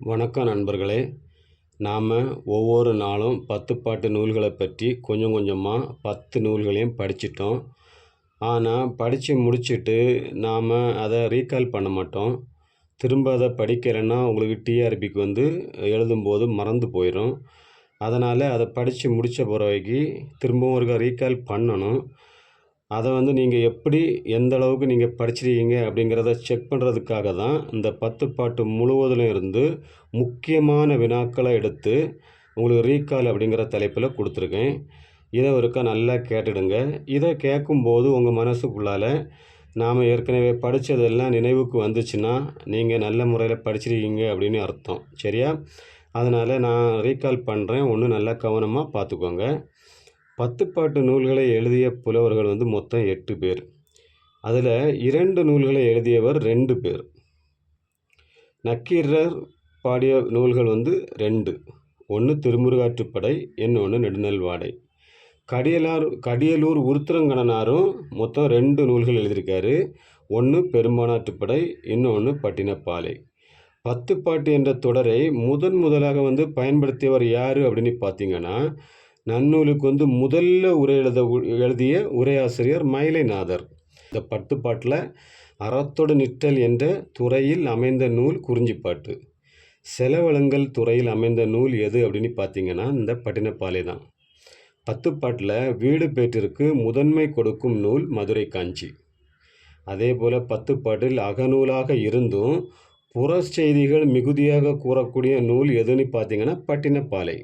வணக்கம் நண்பர்களே. நாம் ஒவ்வொரு நாளும் பத்து பாட்டு நூல்களை பற்றி கொஞ்சம் கொஞ்சமாக பத்து நூல்களையும் படிச்சிட்டோம். ஆனால் படித்து முடிச்சுட்டு நாம் அதை ரீகால் பண்ண மாட்டோம். திரும்ப அதை படிக்கிறேன்னா உங்களுக்கு டிஆர்பிக்கு வந்து எழுதும்போது மறந்து போயிடும் அதனால் அதை படித்து முடித்த பிறகு திரும்பவும் ஒருக்கா ரீகால் பண்ணணும். அதை வந்து நீங்கள் எப்படி எந்த அளவுக்கு நீங்கள் படிச்சிருக்கீங்க அப்படிங்கிறத செக் பண்ணுறதுக்காக தான் இந்த பத்து பாட்டு முழுவதிலும் இருந்து முக்கியமான வினாக்களை எடுத்து உங்களுக்கு ரீகால் அப்படிங்கிற தலைப்பில் கொடுத்துருக்கேன். இதை ஒருக்கா நல்லா கேட்டுடுங்க. இதை கேட்கும்போது உங்கள் மனசுக்குள்ளால் நாம் ஏற்கனவே படித்ததெல்லாம் நினைவுக்கு வந்துச்சுன்னா நீங்கள் நல்ல முறையில் படிச்சிருக்கீங்க அப்படின்னு அர்த்தம். சரியா? அதனால் நான் ரீகால் பண்ணுறேன் ஒன்று நல்லா கவனமாக பார்த்துக்கோங்க. பத்துப்பாட்டு நூல்களை எழுதிய புலவர்கள் வந்து மொத்தம் எட்டு பேர். அதில் இரண்டு நூல்களை எழுதியவர் ரெண்டு பேர். நக்கீரர் பாடிய நூல்கள் வந்து ரெண்டு. ஒன்று திருமுருகாற்றுப்படை இன்னொன்று நெடுநல்வாடை கடியலார் கடியலூர் உருத்திரங்கணனாரும் மொத்தம் ரெண்டு நூல்கள் எழுதியிருக்காரு. ஒன்று பெரும்பானாற்றுப்படை இன்னொன்று பட்டினப்பாலை. பத்துப்பாட்டு என்ற தொடரை முதன் முதலாக வந்து பயன்படுத்தியவர் யார் அப்படின்னு பார்த்தீங்கன்னா நன்னூலுக்கு வந்து முதல்ல உரை எழுத எழுதிய உரையாசிரியர் மயிலைநாதர். இந்த பட்டுப்பாட்டில் அறத்தொடு நிற்றல் என்ற துறையில் அமைந்த நூல் குறிஞ்சிப்பாட்டு. செலவளங்கள் துறையில் அமைந்த நூல் எது அப்படின்னு பார்த்தீங்கன்னா இந்த பட்டினப்பாலை தான். பத்துப்பாட்டில் வீடு பேற்றிற்கு முதன்மை கொடுக்கும் நூல் மதுரை காஞ்சி. அதே போல் பத்துப்பாட்டில் அகநூலாக இருந்தும் புற செய்திகள் மிகுதியாக கூறக்கூடிய நூல் எதுன்னு பார்த்தீங்கன்னா பட்டினப்பாலை.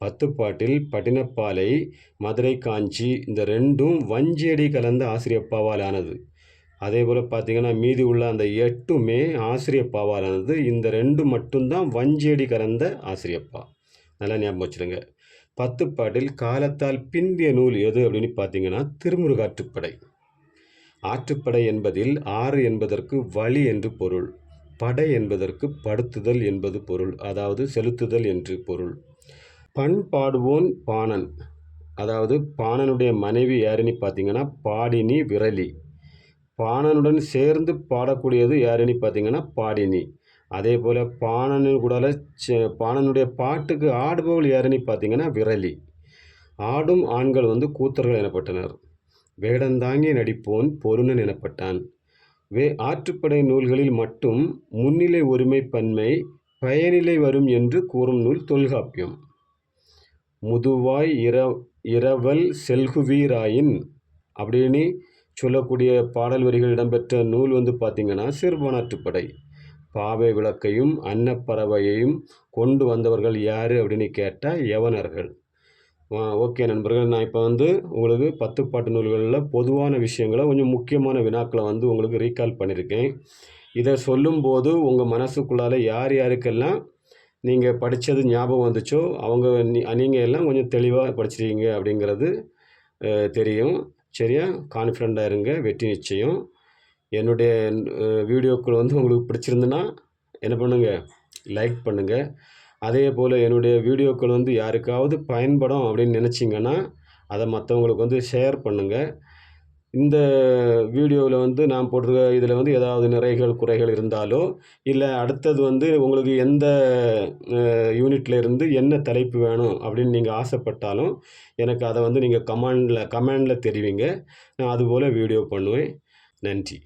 பத்துப்பாட்டில் பட்டினப்பாலை மதுரை காஞ்சி இந்த ரெண்டும் வஞ்சியடி கலந்த ஆசிரியப்பாவால் ஆனது அதே போல் பார்த்திங்கன்னா மீதி உள்ள அந்த எட்டுமே ஆசிரியப்பாவால் ஆனது இந்த ரெண்டு மட்டும்தான் வஞ்சியடி கலந்த ஆசிரியப்பா. நல்லா ஞாபகம் வச்சுருங்க பத்துப்பாட்டில் காலத்தால் பிந்திய நூல் எது அப்படின்னு பார்த்தீங்கன்னா திருமுருகாற்றுப்படை. ஆற்றுப்படை என்பதில் ஆறு என்பதற்கு வழி என்று பொருள் படை என்பதற்கு படுத்துதல் என்பது பொருள் அதாவது செலுத்துதல் என்று பொருள். பண் பாடுவோன் பாணன். அதாவது பாணனுடைய மனைவி யாருன்னு பார்த்தீங்கன்னா பாடினி விரலி. பாணனுடன் சேர்ந்து பாடக்கூடியது யாருன்னு பார்த்தீங்கன்னா பாடினி. அதே போல் பாணனு கூட பாணனுடைய பாட்டுக்கு ஆடுபவள் யாருன்னு பார்த்தீங்கன்னா விரலி. ஆடும் ஆண்கள் வந்து கூத்தர்கள் எனப்பட்டனர். வேடந்தாங்கி நடிப்போன் பொருணன் எனப்பட்டான். வே ஆற்றுப்படை நூல்களில் மட்டும் முன்னிலை ஒருமை பன்மை பயனிலை வரும் என்று கூறும் நூல் தொல்காப்பியம். முதுவாய் இர இரவல் செல்குவீராயின் அப்படின்னு சொல்லக்கூடிய பாடல் வரிகள் இடம்பெற்ற நூல் வந்து பார்த்திங்கன்னா சிறுபானாற்றுப்படை. பாவை விளக்கையும் அன்னப்பறவையையும் கொண்டு வந்தவர்கள் யார் அப்படின்னு கேட்டால் யவனர்கள். ஓகே நண்பர்கள் நான் இப்போ வந்து உங்களுக்கு பத்து பாட்டு நூல்களில் பொதுவான விஷயங்களை கொஞ்சம் முக்கியமான வினாக்களை வந்து உங்களுக்கு ரீகால் பண்ணியிருக்கேன் இதை சொல்லும்போது உங்கள் மனசுக்குள்ளால் யார் யாருக்கெல்லாம் நீங்கள் படித்தது ஞாபகம் வந்துச்சோ அவங்க நீங்கள் எல்லாம் கொஞ்சம் தெளிவாக படிச்சிருக்கீங்க அப்படிங்கிறது தெரியும். சரியா? கான்ஃபிடண்ட்டாக இருங்க. வெற்றி நிச்சயம். என்னுடைய வீடியோக்கள் வந்து உங்களுக்கு பிடிச்சிருந்துன்னா என்ன பண்ணுங்கள் லைக் பண்ணுங்கள் அதே போல் என்னுடைய வீடியோக்கள் வந்து யாருக்காவது பயன்படும் அப்படின்னு நினச்சிங்கன்னா அதை மற்றவங்களுக்கு வந்து ஷேர் பண்ணுங்கள் இந்த வீடியோவில் வந்து நான் போட்டிருக்க இதில் வந்து ஏதாவது நிறைகள் குறைகள் இருந்தாலோ இல்லை அடுத்தது வந்து உங்களுக்கு எந்த யூனிட்டில் இருந்து என்ன தலைப்பு வேணும் அப்படின்னு நீங்கள் ஆசைப்பட்டாலும் எனக்கு அதை வந்து நீங்கள் கமெண்டில் கமெண்டில் தெரிவிங்க. நான் அதுபோல் வீடியோ பண்ணுவேன். நன்றி.